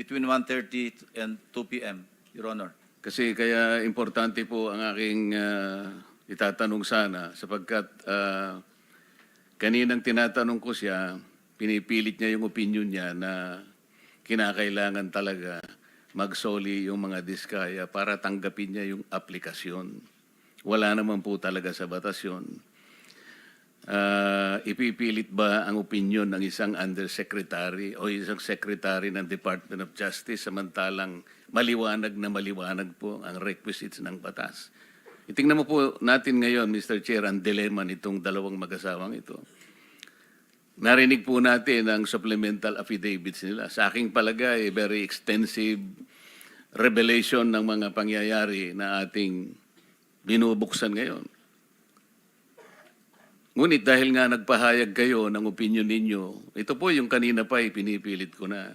between 1:30 and 2 p.m., Your Honor. Kasi kaya importante po ang aking ah, itatanong sana sapagkat ah, kaninang tinatanong ko siya, pinipilit niya yung opinion niya na kinakailangan talaga magsoli yung mga diskaya para tanggapin niya yung aplikasyon. Wala naman po talaga sa batas yun. Ah, ipipilit ba ang opinion ng isang undersecretary o isang secretary ng Department of Justice samantalang maliwanag na maliwanag po ang requisites ng batas? Itingnan mo po natin ngayon, Mr. Chair, ang dilemma nitong dalawang mag-asawang ito. Narinig po natin ang supplemental affidavits nila. Sa aking palagay, very extensive revelation ng mga pangyayari na ating binubuksan ngayon. Ngunit dahil nga nagpahayag kayo ng opinion ninyo, ito po yung kanina pa ipinipilit ko na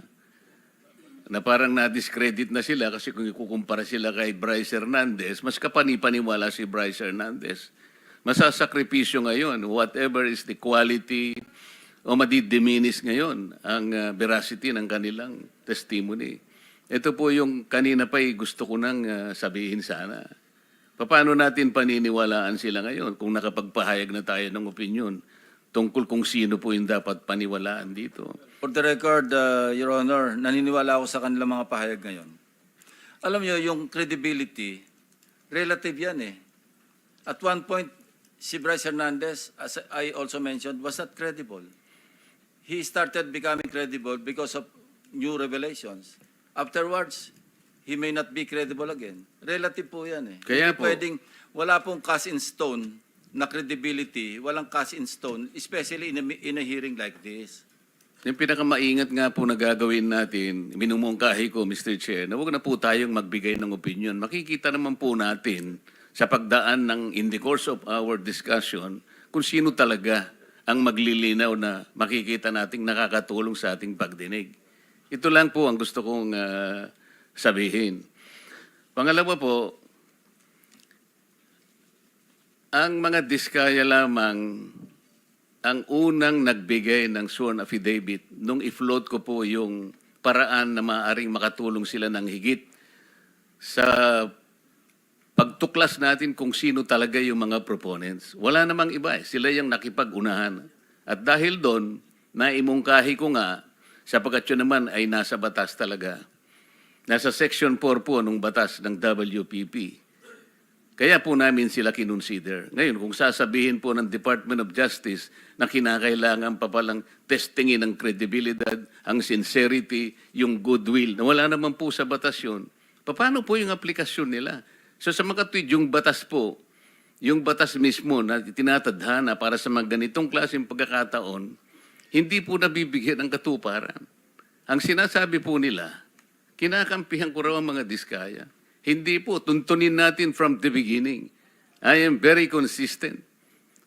na parang na-discredit na sila kasi kung ikukumpara sila kay Bryce Hernandez, mas kapanipaniwala si Bryce Hernandez. Masasakripisyo ngayon, whatever is the quality o madidiminis ngayon ang uh, veracity ng kanilang testimony. Ito po yung kanina pa gusto ko nang uh, sabihin sana. Paano natin paniniwalaan sila ngayon kung nakapagpahayag na tayo ng opinion tungkol kung sino po yung dapat paniwalaan dito? For the record, uh, Your Honor, naniniwala ako sa kanilang mga pahayag ngayon. Alam niyo, yung credibility, relative yan eh. At one point, si Bryce Hernandez, as I also mentioned, was not credible. He started becoming credible because of new revelations. Afterwards, he may not be credible again. Relative po yan eh. Kaya Hindi po- pwedeng, wala pong cast in stone na credibility, walang cast in stone, especially in a, in a hearing like this. Yung pinakamaingat nga po na gagawin natin, minumungkahi ko, Mr. Chair, na huwag na po tayong magbigay ng opinion. Makikita naman po natin sa pagdaan ng in the course of our discussion kung sino talaga ang maglilinaw na makikita nating nakakatulong sa ating pagdinig. Ito lang po ang gusto kong ah, sabihin. Pangalawa po, ang mga diskaya lamang ang unang nagbigay ng sworn affidavit nung i-float ko po yung paraan na maaaring makatulong sila ng higit sa pagtuklas natin kung sino talaga yung mga proponents. Wala namang iba eh. Sila yung nakipag-unahan. At dahil doon, naimungkahi ko nga, sapagkat yun naman ay nasa batas talaga. Nasa Section 4 po nung batas ng WPP. Kaya po namin sila kinonsider. Ngayon, kung sasabihin po ng Department of Justice na kinakailangan pa palang testingin ang credibilidad, ang sincerity, yung goodwill, na wala naman po sa batas yun, paano po yung aplikasyon nila? So sa mga tweet, yung batas po, yung batas mismo na tinatadhana para sa mga ganitong klaseng pagkakataon, hindi po nabibigyan ng katuparan. Ang sinasabi po nila, kinakampihan ko raw ang mga diskaya. Hindi po, tuntunin natin from the beginning. I am very consistent.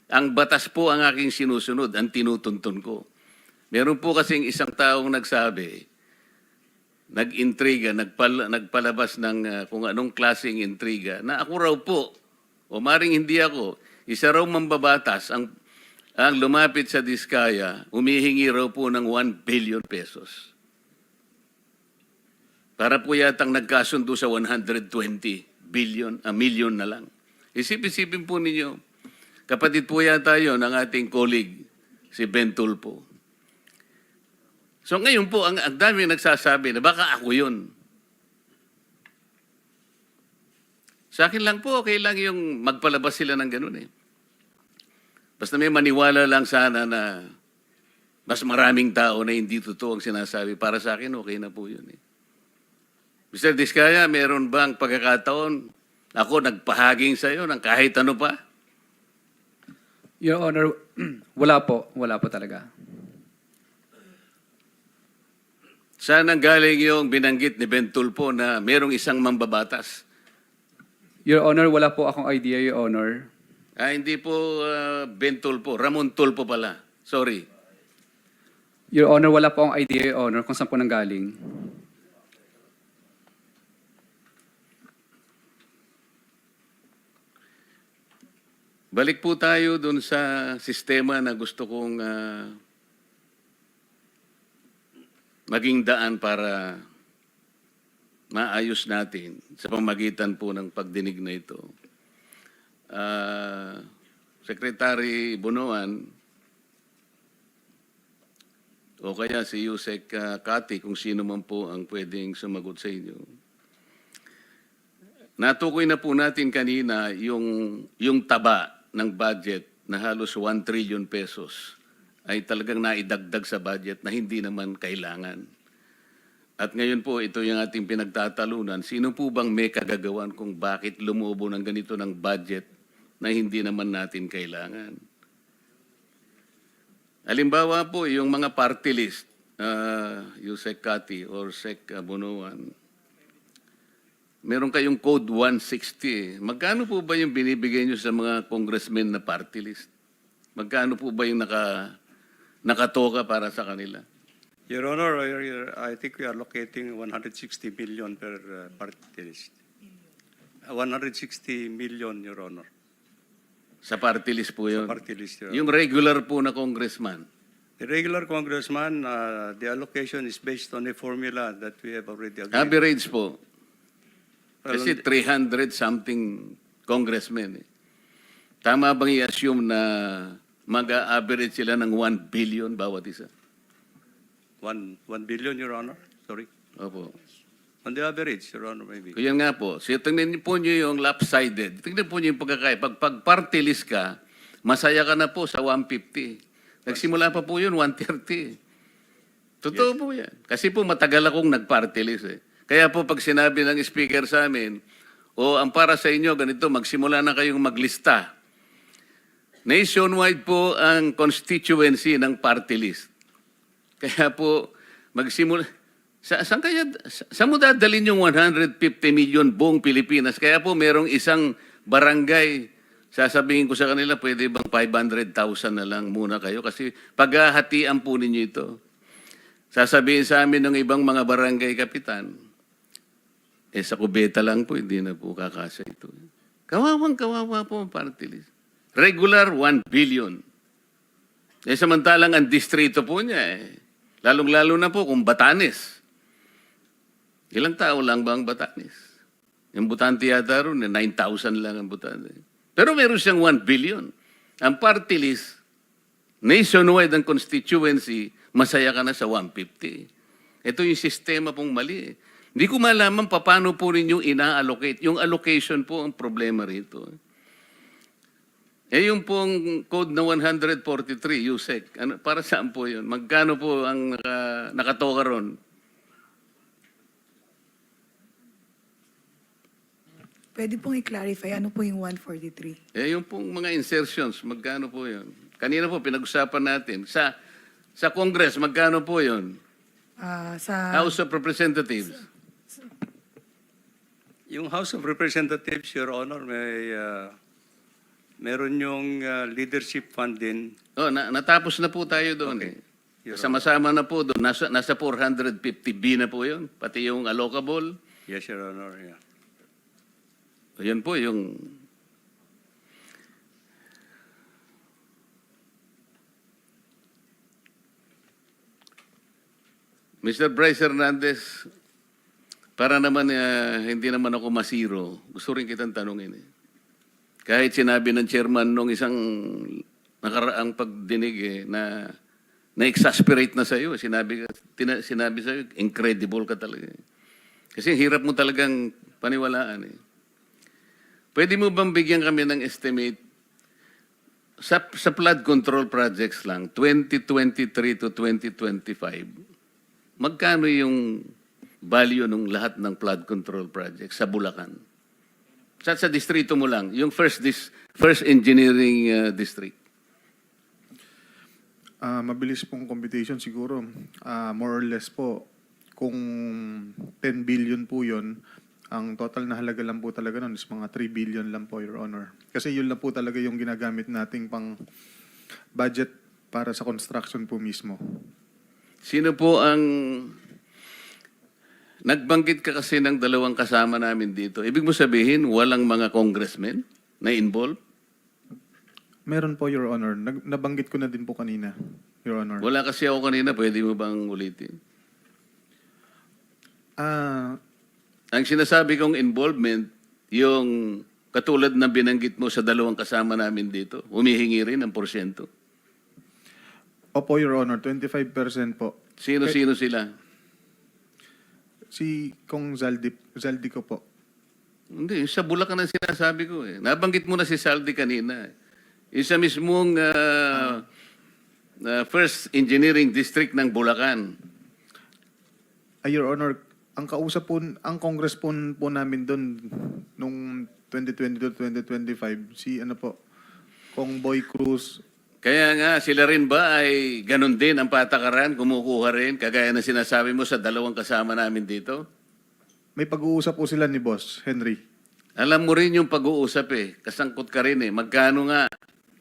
Ang batas po ang aking sinusunod, ang tinutuntun ko. Meron po kasing isang taong nagsabi, nag-intriga, nagpal- nagpalabas ng ah, kung anong klaseng intriga, na ako raw po, o maring hindi ako, isa raw mambabatas ang, ang lumapit sa Diskaya, humihingi raw po ng 1 billion pesos. Para po yatang nagkasundo sa 120 billion, a million na lang. Isip-isipin po ninyo, kapatid po yata yun ng ating colleague, si Ben Tulpo. So ngayon po, ang, ang dami nagsasabi na baka ako yun. Sa akin lang po, okay lang yung magpalabas sila ng ganun eh. Basta may maniwala lang sana na mas maraming tao na hindi totoo ang sinasabi. Para sa akin, okay na po yun eh. Mr. Diskaya, meron bang pagkakataon ako nagpahaging sa iyo ng kahit ano pa? Your Honor, wala po. Wala po talaga. Saan ang galing yung binanggit ni Ben Tulpo na merong isang mambabatas? Your Honor, wala po akong idea, Your Honor. Ah, hindi po ah, Ben Tulpo, Ramon Tulpo pala. Sorry. Your Honor, wala po akong idea, Your Honor, kung saan po nanggaling. Balik po tayo dun sa sistema na gusto kong ah, maging daan para maayos natin sa pamagitan po ng pagdinig na ito. Ah, Secretary Bunuan, o kaya si Yusek uh, Kati, kung sino man po ang pwedeng sumagot sa inyo. Natukoy na po natin kanina yung, yung taba ng budget na halos 1 trillion pesos ay talagang naidagdag sa budget na hindi naman kailangan. At ngayon po, ito yung ating pinagtatalunan. Sino po bang may kagagawan kung bakit lumubo ng ganito ng budget na hindi naman natin kailangan? Halimbawa po, yung mga party list, uh, yung Sec Kati or Sec Bonoan, meron kayong Code 160. Magkano po ba yung binibigay nyo sa mga congressmen na party list? Magkano po ba yung naka, nakatoka para sa kanila? Your Honor, I think we are locating 160 million per uh, party list. Uh, 160 million, Your Honor, Sa party list po yun. party list. Your Honor. Yung regular po na congressman. The regular congressman, uh, the allocation is based on a formula that we have already agreed. Average po. Kasi 300 something congressmen. Eh. Tama bang i-assume na mag-average sila ng 1 billion bawat isa? One, one billion, Your Honor, sorry. Opo. On the average, Your Honor, maybe. Kaya nga po, so tingnan niyo po niyo yung lopsided. Tingnan po niyo yung pagkakaya. Pag, pag party list ka, masaya ka na po sa 150. Nagsimula pa po yun, 130. Totoo po yan. Kasi po matagal akong nag-party list eh. Kaya po pag sinabi ng speaker sa amin, o ang para sa inyo, ganito, magsimula na kayong maglista. Nationwide po ang constituency ng party list. Kaya po, magsimula... Sa, saan kaya, sa, saan mo dadalhin yung 150 million buong Pilipinas? Kaya po, merong isang barangay, sasabihin ko sa kanila, pwede bang 500,000 na lang muna kayo? Kasi paghahatian po ninyo ito. Sasabihin sa amin ng ibang mga barangay kapitan, eh sa kubeta lang po, hindi na po kakasa ito. Kawawang kawawa po ang party list. Regular, 1 billion. Eh samantalang ang distrito po niya eh. Lalong-lalo na po kung Batanes. Ilang tao lang ba ang Batanes? Yung Butante yata ron, eh, 9,000 lang ang Butante. Pero meron siyang 1 billion. Ang party list, nationwide ang constituency, masaya ka na sa 150. Ito yung sistema pong mali. Hindi ko malaman pa paano po ninyo ina-allocate. Yung allocation po ang problema rito. Eh yung pong code na 143, USEC, ano, para saan po yun? Magkano po ang naka, nakatoka ron? Pwede pong i-clarify ano po yung 143? Eh yung pong mga insertions, magkano po yun? Kanina po pinag-usapan natin. Sa sa Congress, magkano po yun? Ah, sa House of Representatives. Yung House of Representatives, Your Honor, may, uh, meron yung uh, leadership fund din. Oh, na, natapos na po tayo doon Okay. eh. Sama-sama na po doon. Nasa, nasa 450B na po yun. Pati yung allocable. Yes, Your Honor, yeah. Yan po yung... Mr. Bryce Hernandez, para naman eh, hindi naman ako masiro, gusto rin kitang tanungin. Eh. Kahit sinabi ng chairman nung isang nakaraang pagdinig eh, na na-exasperate na sa'yo, sinabi, tina, sinabi sa'yo, incredible ka talaga. eh. Kasi hirap mo talagang paniwalaan eh. Pwede mo bang bigyan kami ng estimate sa, sa flood control projects lang, 2023 to 2025, magkano yung value ng lahat ng flood control projects sa Bulacan? Sa, sa distrito mo lang, yung first, dis, first engineering uh, district. Ah, mabilis pong computation siguro. Ah, more or less po, kung 10 billion po yun, ang total na halaga lang po talaga nun is mga 3 billion lang po, Your Honor. Kasi yun lang po talaga yung ginagamit nating pang budget para sa construction po mismo. Sino po ang... Nagbanggit ka kasi ng dalawang kasama namin dito. Ibig mo sabihin, walang mga congressmen na involved? Meron po, Your Honor. Nag- nabanggit ko na din po kanina, Your Honor. Wala kasi ako kanina, pwede mo bang ulitin? Ah, Ang sinasabi kong involvement, yung katulad na binanggit mo sa dalawang kasama namin dito, humihingi rin ng porsyento. Opo, Your Honor, 25% po. Sino-sino sila? Si Kong Zaldi, Zaldi ko po. Hindi, sa Bulacan ang sinasabi ko eh. Nabanggit mo na si Saldi kanina. eh. Yung sa mismong ah, ah, First Engineering District ng Bulacan. Ay, Your Honor, ang kausap po, ang congress po, po namin doon nung 2022-2025, si ano po, Kong Boy Cruz, Kaya nga, sila rin ba ay ganun din ang patakaran, kumukuha rin, kagaya na sinasabi mo sa dalawang kasama namin dito? may pag-uusap po sila ni Boss Henry. Alam mo rin yung pag-uusap eh. Kasangkot ka rin eh. Magkano nga?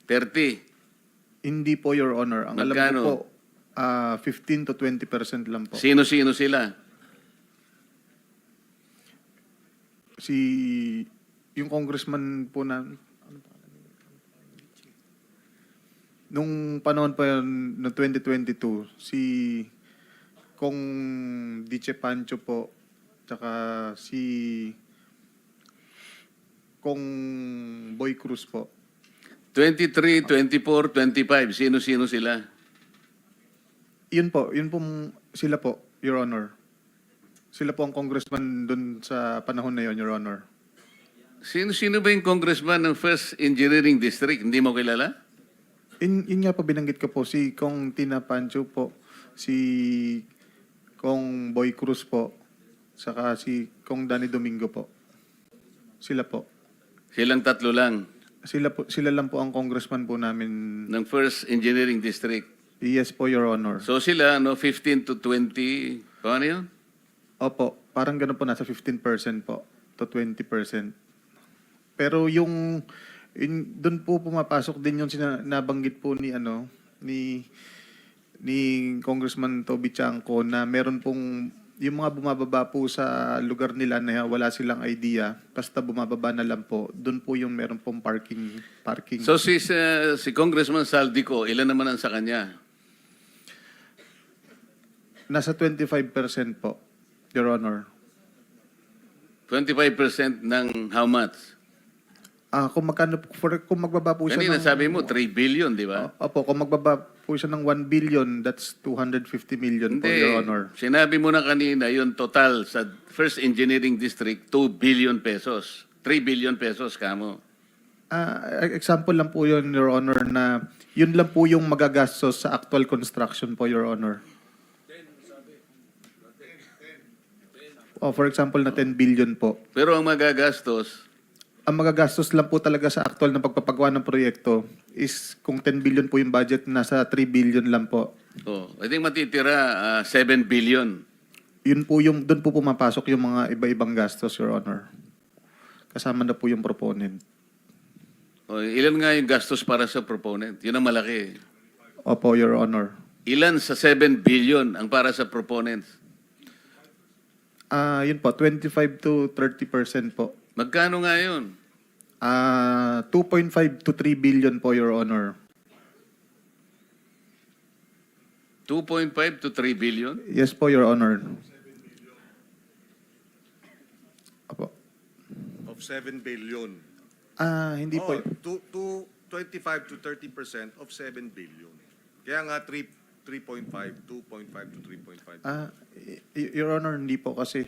30. Hindi po, Your Honor. Ang alam Magkano? ko po, ah, 15 to 20% lang po. Sino-sino sila? Si, yung congressman po na, ano pangalan niya? Nung panahon pa yun, no 2022, si Kong Diche Pancho po, tsaka si Kong Boy Cruz po. 23, 24, 25. Sino-sino sila? Yun po, yun po sila po, Your Honor. Sila po ang congressman doon sa panahon na yon, Your Honor. Sino-sino ba yung congressman ng First Engineering District? Hindi mo kilala? In, yun nga po binanggit ko po, si Kong Tina Pancho po, si Kong Boy Cruz po, saka si Kong Danny Domingo po. Sila po. Silang tatlo lang Sila po sila lang po ang congressman po namin. ng First Engineering District. Yes po, Your Honor. So sila, no, 15 to 20, paano yun? Opo, parang gano'n po, nasa 15% po to 20%. Pero yung, in, doon po pumapasok din yung sina, nabanggit po ni, ano, ni, ni Congressman Toby Chanco na meron pong, yung mga bumababa po sa lugar nila na wala silang idea, basta bumababa na lang po, doon po yung meron pong parking, parking. So si, uh, si Congressman Saldico, ilan naman ang sa kanya? Nasa 25% po, Your Honor. 25% ng how much? Ah, kung magkano, for, kung magbaba po siya Kanina ng- sabi mo, 3 billion, di ba? Opo, kung magbaba po siya ng 1 billion, that's 250 million po. Your Honor. Sinabi mo na kanina, yung total sa First Engineering District, 2 billion pesos. 3 billion pesos, kamo. Ah, example lang po yun, Your Honor, na yun lang po yung magagastos sa actual construction po, Your Honor. Oh, for example, na 10 billion po. Pero ang magagastos, Ang magagastos lang po talaga sa actual na pagpapagawa ng proyekto is kung 10 billion po yung budget, nasa 3 billion lang po. oh, I think matitira ah, 7 billion. Yun po yung, doon po pumapasok yung mga iba-ibang gastos, Your Honor. Kasama na po yung proponent. Oh, ilan nga yung gastos para sa proponent? Yun ang malaki. Opo, Your Honor. Ilan sa 7 billion ang para sa proponents? Ah, yun po, 25 to 30% po. Magkano nga yun? Ah, 2.5 to 3 billion po, Your Honor. 2.5 to 3 billion? Yes po, Your Honor. Opo. of 7 billion. Ah, hindi po. Oh, to, to 25 to 30 percent of 7 billion. Kaya nga 3, 3.5, 2.5 to 3.5. Ah, Your Honor, hindi po kasi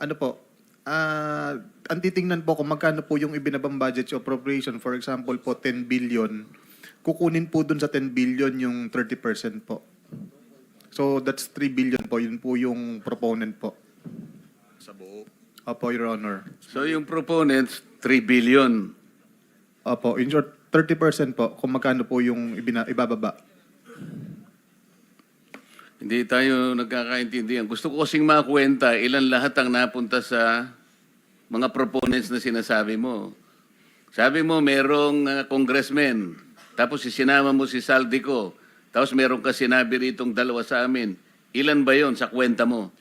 ano po, ah, ang titingnan po kung magkano po yung ibinabang budget sa appropriation, for example po 10 billion, kukunin po dun sa 10 billion yung 30% po. So that's 3 billion po, yun po yung proponent po. sa buo. Opo, Your Honor. So yung proponents, 3 billion. Opo, in short, 30% po kung magkano po yung ibina, ibababa. Hindi tayo nagkakaintindihan. Gusto ko kasing makwenta ilan lahat ang napunta sa mga proponents na sinasabi mo. Sabi mo, merong uh, congressman, tapos sinama mo si Saldico, tapos meron ka sinabi ritong dalawa sa amin. Ilan ba yon sa kwenta mo?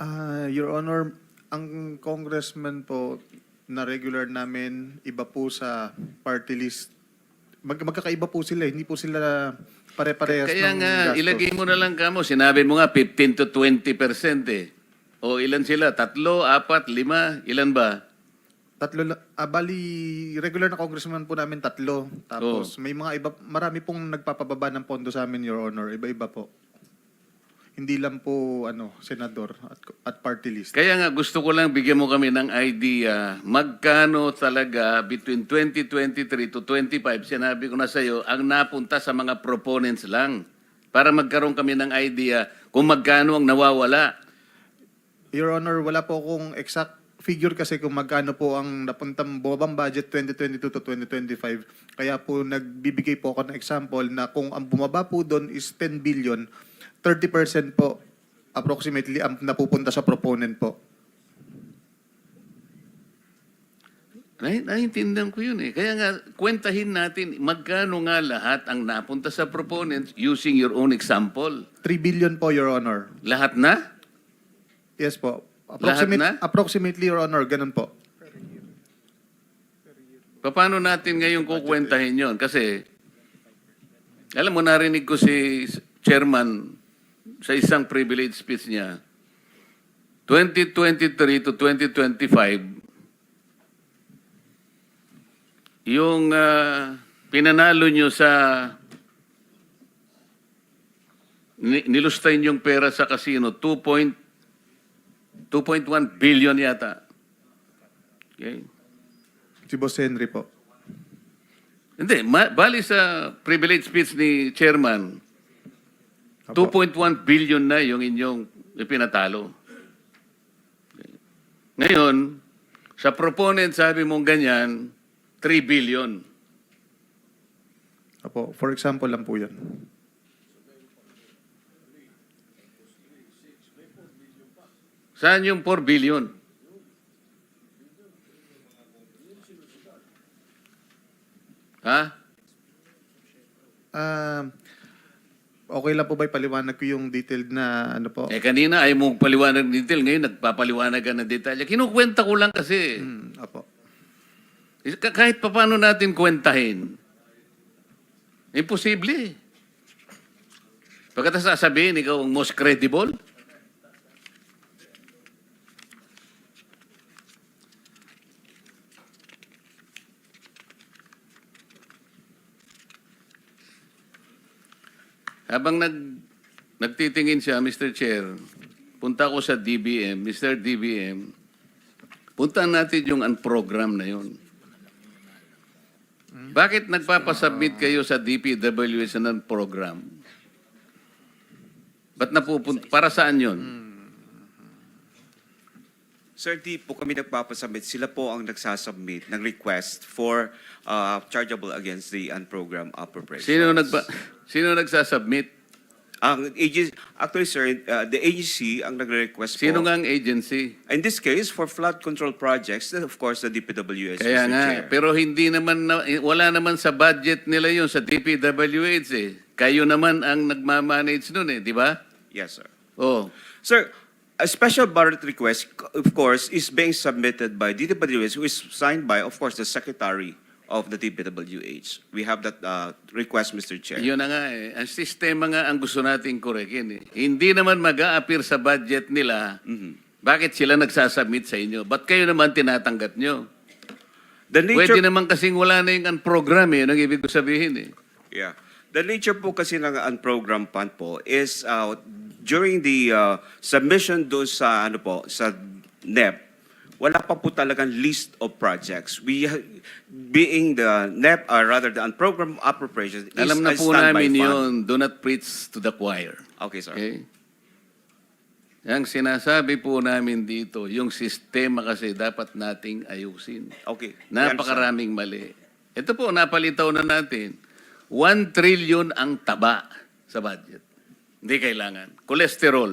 Ah, Your Honor, ang congressman po na regular namin, iba po sa party list. Mag magkakaiba po sila, hindi po sila pare-parehas Kaya ng nga, gastos. ilagay mo na lang kamo. Sinabi mo nga 15 to 20 percent eh. O ilan sila? Tatlo, apat, lima? Ilan ba? Tatlo, la- ah, bali, regular na congressman po namin tatlo. Tapos may mga iba, marami pong nagpapababa ng pondo sa amin, Your Honor. Iba-iba po. Hindi lang po, ano, senador at, at party list. Kaya nga gusto ko lang bigyan mo kami ng idea magkano talaga between 2023 to 25, sinabi ko na sa iyo, ang napunta sa mga proponents lang. Para magkaroon kami ng idea kung magkano ang nawawala. Your Honor, wala po akong exact figure kasi kung magkano po ang napuntang bumabang budget 2022 to 2025. Kaya po nagbibigay po ako ng example na kung ang bumaba po doon is 10 billion, 30% po approximately ang napupunta sa proponent po. Nai- Naiintindihan ko yun eh. Kaya nga, kwentahin natin magkano nga lahat ang napunta sa proponents using your own example. 3 billion po, Your Honor. Lahat na? Yes po. Lahat na? Approximately, Your Honor, ganun po. Paano natin ngayon kukwentahin yon? Kasi, alam mo, narinig ko si chairman sa isang privilege speech niya, 2023 to 2025, yung ah, pinanalo nyo sa ni- nilustay yung pera sa casino, 2 point- 2.1 billion yata. Okay? Si Boss Henry po. Hindi, ma- bali sa privilege speech ni chairman. 2.1 billion na yung inyong ipinatalo. Ngayon, sa proponent sabi mong ganyan, 3 billion. Apo, for example lang po yan. Saan yung 4 billion? Ha? Ah, okay lang po ba ipaliwanag ko yung detailed na ano po? Eh kanina ay mong paliwanag ng detail, ngayon nagpapaliwanag ka ng detalye. Kinukwenta ko lang kasi. Hmm, apo. Ka- Kahit pa paano natin kwentahin, imposible. Pagkatapos sasabihin, ikaw ang most credible. Habang nag, nagtitingin siya, Mr. Chair, punta ko sa DBM. Mr. DBM, puntahan natin yung unprogram na yun. Bakit nagpapasubmit kayo sa DPWS ng program? Ba't napupunta? Para saan yun? Sir, di po kami nagpapasubmit. Sila po ang nagsasubmit ng request for uh, chargeable against the unprogrammed appropriations. Sino nagpa Sino nagsasubmit? Ang agency, actually, sir, uh, the agency ang nagre-request Sino po. nga ang agency? In this case, for flood control projects, then of course, the DPWS, Kaya Mr. nga, Chair. pero hindi naman, na, wala naman sa budget nila yun sa DPWH eh. Kayo naman ang nagmamanage nun eh, di ba? Yes, sir. Oh. Sir, a special budget request, of course, is being submitted by DPWS, who is signed by, of course, the Secretary of the DPWH. We have that uh, request, Mr. Chair. Yun na nga eh. Ang sistema nga ang gusto nating korekin eh. Hindi naman mag appear sa budget nila. Bakit sila nagsasubmit sa inyo? Ba't kayo naman tinatanggap nyo? The nature Pwede naman kasing wala na yung program eh. Yun ang ibig ko sabihin eh. Yeah. The nature po kasi ng unprogrammed fund po is uh, during the uh, submission do sa ano po sa NEP wala pa po talagang list of projects. We being the NEP or rather the unprogrammed appropriations Alam na po namin fund. yun. Do not preach to the choir. Okay, sir. Okay? Ang sinasabi po namin dito, yung sistema kasi dapat nating ayusin. Okay. Napakaraming mali. Ito po, napalitaw na natin. 1 trillion ang taba sa budget. Hindi kailangan. Cholesterol.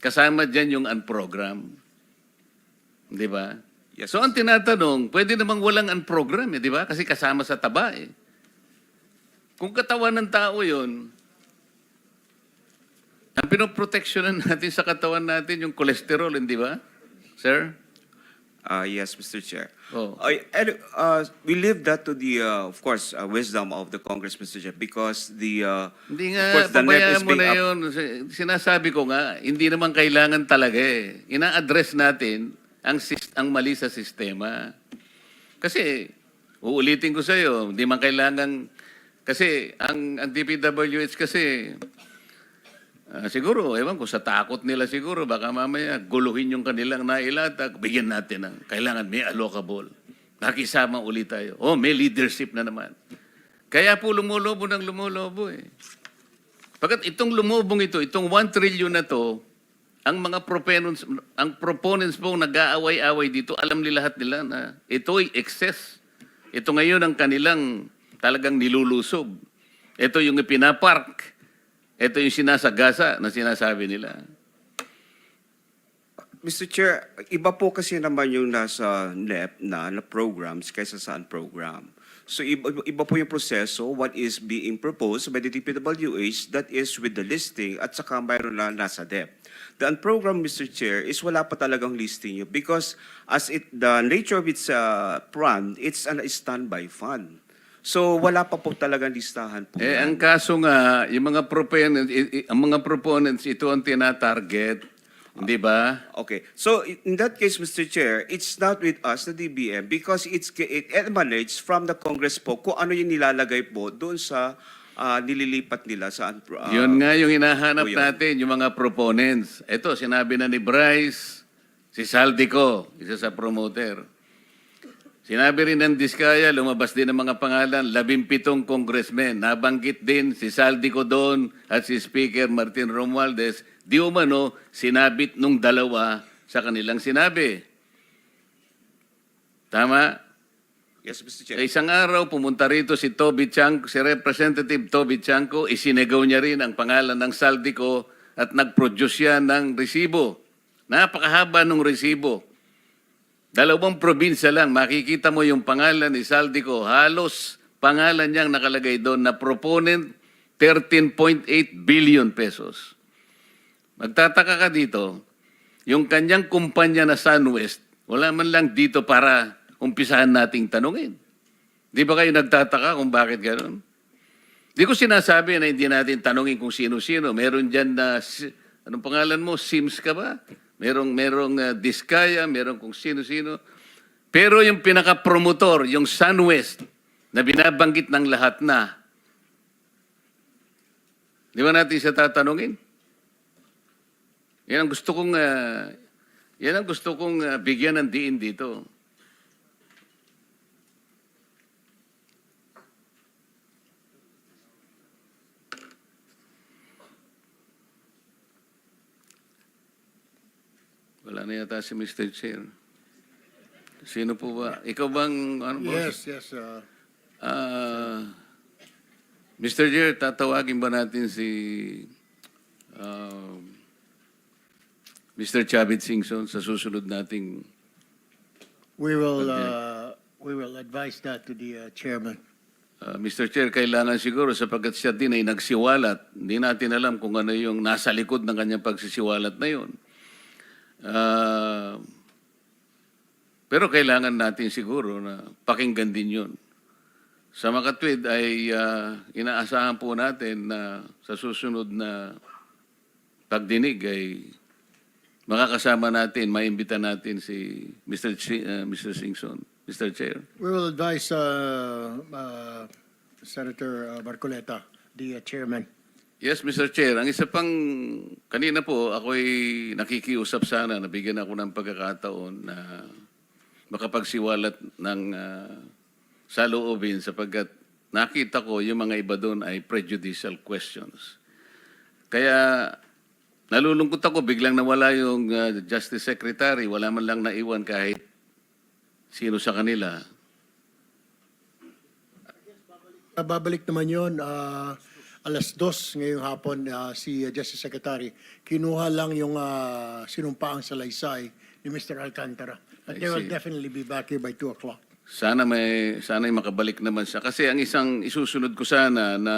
Kasama dyan yung unprogram. Di ba? Yes, so ang tinatanong, pwede namang walang unprogram, eh, di ba? Kasi kasama sa taba eh. Kung katawan ng tao yon, ang pinoproteksyonan natin sa katawan natin yung cholesterol, hindi ba? Sir? Uh, yes, Mr. Chair. Oh. I, and, uh, we leave that to the, uh, of course, uh, wisdom of the Congress, Mr. Chair, because the, uh, Hindi of nga, course, the NEP is pabayaan mo being na up- yun. Sinasabi ko nga, hindi naman kailangan talaga eh. Ina-address natin ang, sis- ang mali sa sistema. Kasi, uulitin ko sa'yo, hindi man kailangan, kasi ang, ang DPWH kasi, ah, siguro, ewan ko, sa takot nila siguro, baka mamaya guluhin yung kanilang nailatag, bigyan natin ng, kailangan may allocable. Nakisama ulit tayo. Oh, may leadership na naman. Kaya po lumulobo ng lumulobo eh. Pagkat itong lumubong ito, itong 1 trillion na to, ang mga proponents, ang proponents po nag-aaway-away dito, alam nila lahat nila na ito'y excess. Ito ngayon ang kanilang talagang nilulusob. Ito yung ipinapark. Ito yung sinasagasa na sinasabi nila. Mr. Chair, iba po kasi naman yung nasa NEP na, na programs kaysa sa program. So iba, iba po yung proseso, what is being proposed by the DPWH that is with the listing at saka mayroon na nasa DEP. The unprogram, Mr. Chair, is wala pa talagang listing yun because as it the nature of its uh, fund, it's an standby fund. So wala pa po talagang listahan po. Eh, ang kaso nga, yung mga proponents, ang mga proponents, ito ang tinatarget. Hindi ba? Okay. So in that case, Mr. Chair, it's not with us, the DBM, because it's it emanates from the Congress po kung ano yung nilalagay po doon sa ah, nililipat nila sa uh, Yun nga yung hinahanap yun. natin, yung mga proponents. Ito, sinabi na ni Bryce, si Saldico, isa sa promoter. Sinabi rin ng Diskaya, lumabas din ang mga pangalan, labimpitong congressmen. Nabanggit din si Saldico doon at si Speaker Martin Romualdez. Di umano, sinabit nung dalawa sa kanilang sinabi. Tama? Yes, Mr. Chair. Sa isang araw, pumunta rito si Toby Chanko, si Representative Toby Chanko, isinegaw niya rin ang pangalan ng Saldico at nag-produce yan ng resibo. Napakahaba ng resibo. Dalawang probinsya lang, makikita mo yung pangalan ni Saldico. Halos pangalan niyang nakalagay doon na proponent 13.8 billion pesos. Magtataka ka dito, yung kanyang kumpanya na SunWest, wala man lang dito para umpisahan nating tanungin. Di ba kayo nagtataka kung bakit gano'n? Di ko sinasabi na hindi natin tanungin kung sino-sino. Meron dyan na, anong pangalan mo, Sims ka ba? Merong, merong uh, Diskaya, merong kung sino-sino. Pero yung pinaka-promotor, yung SunWest, na binabanggit ng lahat na, di ba natin siya tatanungin? Yan ang gusto kong, ah, yan ang gusto kong ah, bigyan ng diin dito. Na yata si Mr. Chair. Sino po ba? Ikaw bang, ano ba? Yes, yes. uh, Ah, Mr. Chair, tatawagin ba natin si um, Mr. Chavit Singson sa susunod nating We will, uh, we will advise that to the uh, chairman. Uh, Mr. Chair, kailangan siguro sapagkat siya din ay nagsiwalat. Hindi natin alam kung ano yung nasa likod ng kanyang pagsisiwalat na yun. Uh, pero kailangan natin siguro na pakinggan din yun. Sa makatwid ay uh, inaasahan po natin na sa susunod na pagdinig ay makakasama natin, maimbita natin si Mr. Chi- uh, Mr. Singson, Mr. Chair. We will advise uh, uh, Senator uh, Marcoleta, the uh, chairman. Yes, Mr. Chair. Ang isa pang, kanina po, ako'y nakikiusap sana, nabigyan ako ng pagkakataon na makapagsiwalat ng uh, saloobin sapagkat nakita ko yung mga iba doon ay prejudicial questions. Kaya nalulungkot ako, biglang nawala yung uh, Justice Secretary, wala man lang naiwan kahit sino sa kanila. Babalik naman yun, uh, alas dos ngayong hapon, uh, si uh, Justice Secretary, kinuha lang yung uh, sinumpaang salaysay ni Mr. Alcantara. But I they will definitely be back here by 2 o'clock. Sana may sana makabalik naman siya kasi ang isang isusunod ko sana na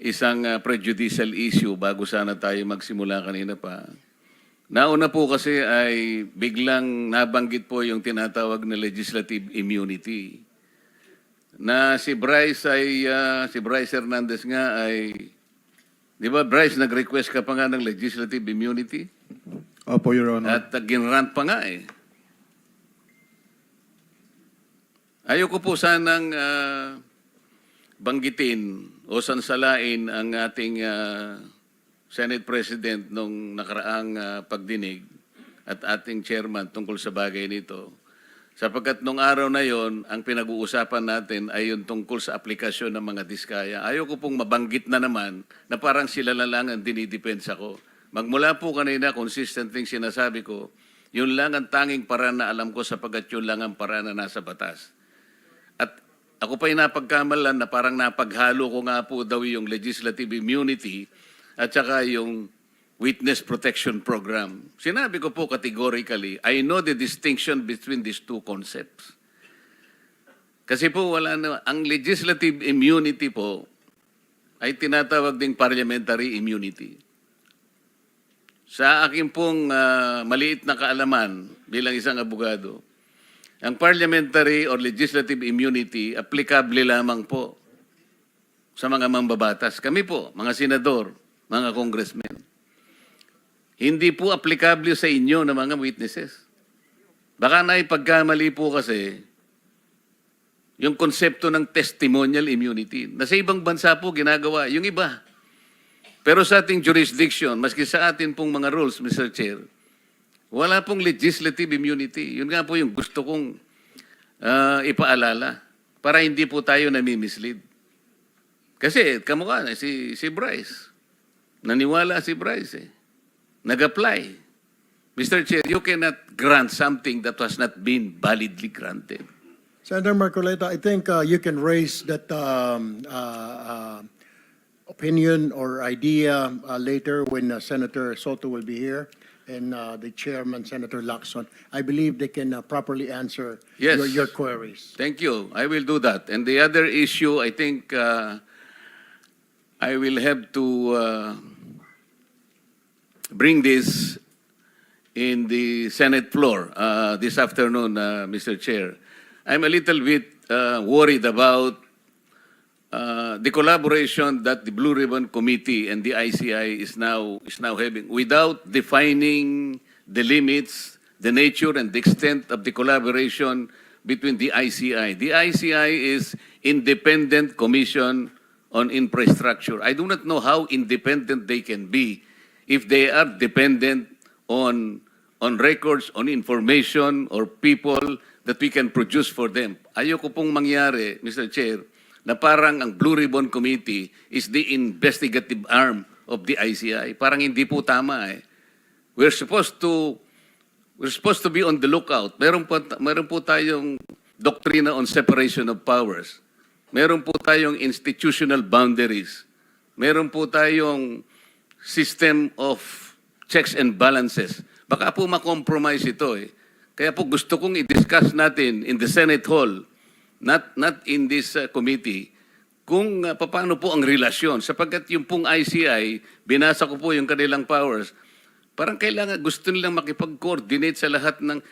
isang uh, prejudicial issue bago sana tayo magsimula kanina pa. Nauna po kasi ay biglang nabanggit po yung tinatawag na legislative immunity. Na si Bryce ay, ah, si Bryce Hernandez nga ay, di ba Bryce, nag-request ka pa nga ng legislative immunity? Opo, Your Honor. At uh, ginrant pa nga eh. Ayoko po sanang ah, banggitin o sansalain ang ating ah, Senate President nung nakaraang ah, pagdinig at ating chairman tungkol sa bagay nito. Sapagkat nung araw na yon, ang pinag-uusapan natin ay yung tungkol sa aplikasyon ng mga diskaya. Ayoko pong mabanggit na naman na parang sila na lang ang dinidepensa ko. Magmula po kanina, consistent thing sinasabi ko, yun lang ang tanging paraan na alam ko sapagkat yun lang ang paraan na nasa batas. At ako pa'y napagkamalan na parang napaghalo ko nga po daw yung legislative immunity at saka yung witness protection program. Sinabi ko po categorically, I know the distinction between these two concepts. Kasi po wala na, ang legislative immunity po ay tinatawag ding parliamentary immunity. Sa akin pong ah, maliit na kaalaman bilang isang abogado, ang parliamentary or legislative immunity applicable lamang po sa mga mambabatas. Kami po, mga senador, mga congressmen. Hindi po applicable sa inyo na mga witnesses. Baka na ipagkamali po kasi yung konsepto ng testimonial immunity. Na sa ibang bansa po ginagawa, yung iba. Pero sa ating jurisdiction, maski sa atin pong mga rules, Mr. Chair, wala pong legislative immunity. Yun nga po yung gusto kong ah, ipaalala para hindi po tayo nami-mislead. Kasi kamukha na si, si Bryce. Naniwala si Bryce eh. Nag-apply. Mr. Chair, you cannot grant something that was not been validly granted. Senator Marcoleta, I think uh, you can raise that um, uh, uh, opinion or idea uh, later when uh, Senator Soto will be here and uh, the chairman, Senator Lacson. I believe they can uh, properly answer Yes. your, your queries. Thank you. I will do that. And the other issue, I think uh, I will have to uh, bring this in the Senate floor uh, this afternoon, uh, Mr. Chair. I'm a little bit uh, worried about uh, the collaboration that the Blue Ribbon Committee and the ICI is now is now having without defining the limits, the nature and the extent of the collaboration between the ICI. The ICI is Independent Commission on Infrastructure. I do not know how independent they can be if they are dependent on on records, on information or people that we can produce for them. Ayoko pong mangyari, Mr. Chair, na parang ang Blue Ribbon Committee is the investigative arm of the ICI. Parang hindi po tama eh. We're supposed to we're supposed to be on the lookout. Meron po meron po tayong doctrina on separation of powers. Meron po tayong institutional boundaries. Meron po tayong system of checks and balances. Baka po makompromise ito eh. Kaya po gusto kong i-discuss natin in the Senate Hall, not, not in this uh, committee, kung uh, paano po ang relasyon. Sapagkat yung pong ICI, binasa ko po yung kanilang powers, parang kailangan, gusto nilang makipag-coordinate sa lahat ng,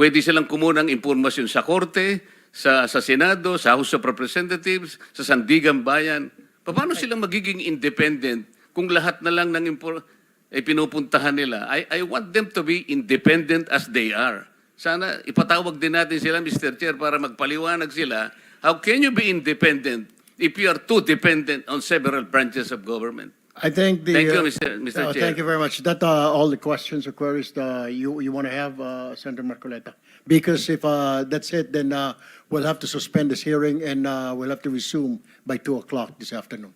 pwede silang kumuha ng impormasyon sa Korte, sa, sa Senado, sa House of Representatives, sa Sandigan Bayan. Paano silang magiging independent kung lahat na lang ng ay pinupuntahan nila? I, I want them to be independent as they are. Sana ipatawag din natin sila, Mr. Chair, para magpaliwanag sila. How can you be independent if you are too dependent on several branches of government? I think the. Thank you, uh, Mr. Mr. uh, Chair. Thank you very much. That, uh, all the questions or queries uh, you, you want to have, uh, Senator Marcoleta? Because if uh, that's it, then uh, we'll have to suspend this hearing and uh, we'll have to resume by 2 o'clock this afternoon.